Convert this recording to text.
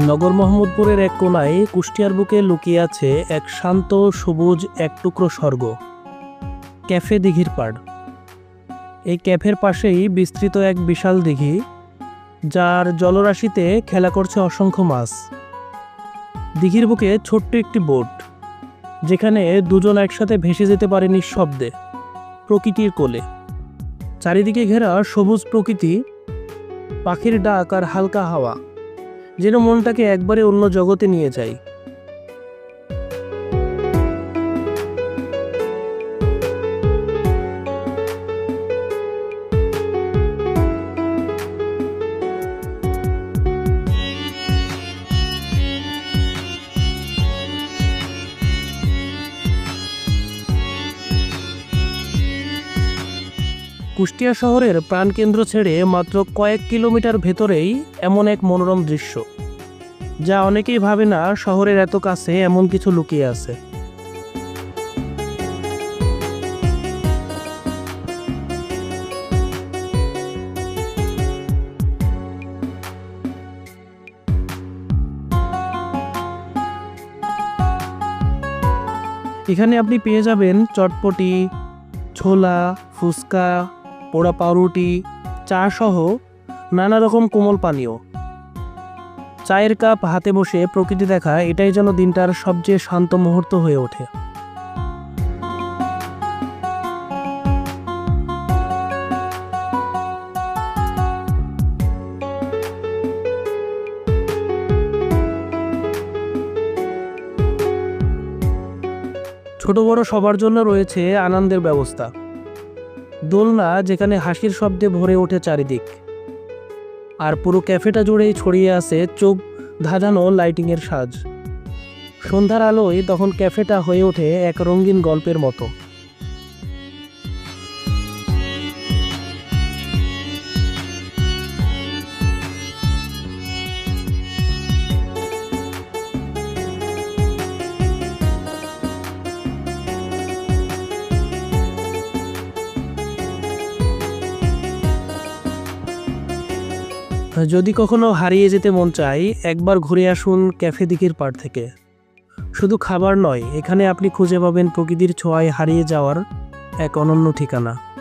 নগর মোহাম্মদপুরের এক কোনায় কুষ্টিয়ার বুকে লুকিয়ে আছে এক শান্ত, সবুজ, এক টুকরো স্বর্গ। ক্যাফে দিঘির পাড়। এই ক্যাফের পাশেই বিস্তৃত এক বিশাল দিঘি, যার জলরাশিতে খেলা করছে অসংখ্য মাছ। দিঘির বুকে ছোট্ট একটি বোট, যেখানে দুজন একসাথে ভেসে যেতে পারে নিঃশব্দে, প্রকৃতির কোলে। চারিদিকে ঘেরা সবুজ প্রকৃতি, পাখির ডাক আর হালকা হাওয়া। যেন মনটাকে একবারে অন্য জগতে নিয়ে যায়। কুষ্টিয়া শহরের প্রাণকেন্দ্র ছেড়ে মাত্র কয়েক কিলোমিটার ভেতরেই এমন এক মনোরম দৃশ্য। যা অনেকেই ভাবে না শহরের এত কাছে এমন কিছু লুকিয়ে আছে। এখানে আপনি পেয়ে যাবেন চটপটি, ছোলা, ফুচকা পোড়া পাউরুটি, চা সহ নানা রকম কোমল পানীয়। চায়ের কাপ হাতে বসে প্রকৃতি দেখা এটাই যেন দিনটার সবচেয়ে শান্ত মুহূর্ত হয়ে ওঠে। ছোট বড় সবার জন্য রয়েছে আনন্দের ব্যবস্থা। দোলনা যেখানে হাসির শব্দে ভরে ওঠে চারিদিক। আর পুরো ক্যাফেটা জুড়েই ছড়িয়ে আছে চোখ ধাঁধানো লাইটিংয়ের সাজ। সন্ধ্যার আলোয় তখন ক্যাফেটা হয়ে ওঠে এক রঙিন গল্পের মতো। যদি কখনো হারিয়ে যেতে মন চাই, একবার ঘুরে আসুন ক্যাফে দিকির পাড় থেকে। শুধু খাবার নয়, এখানে আপনি খুঁজে পাবেন প্রকৃতির ছোঁয়ায় হারিয়ে যাওয়ার এক অনন্য ঠিকানা।